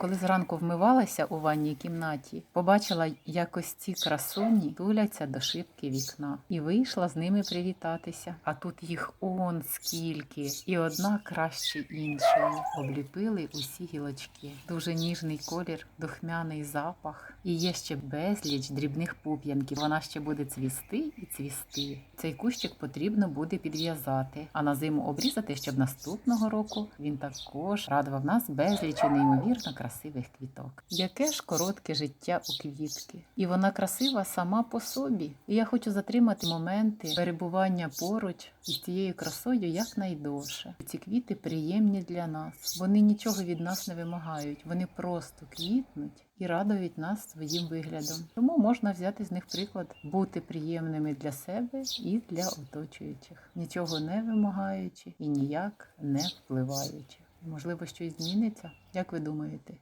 Коли зранку вмивалася у ванній кімнаті, побачила, як ось ці красуні туляться до шибки вікна, і вийшла з ними привітатися. А тут їх он скільки, і одна краще іншої. Обліпили усі гілочки. Дуже ніжний колір, духмяний запах. І є ще безліч дрібних пуп'янків. Вона ще буде цвісти і цвісти. Цей кущик потрібно буде підв'язати, а на зиму обрізати, щоб наступного року він також радував нас безлічю неймовірно красивих квіток. Яке ж коротке життя у квітки, і вона красива сама по собі. І я хочу затримати моменти перебування поруч із цією красою якнайдовше. Ці квіти приємні для нас. Вони нічого від нас не вимагають. Вони просто квітнуть і радують нас своїм виглядом. Тому можна взяти з них приклад бути приємними для себе і для оточуючих, нічого не вимагаючи і ніяк не впливаючи. Можливо, щось зміниться? Як ви думаєте?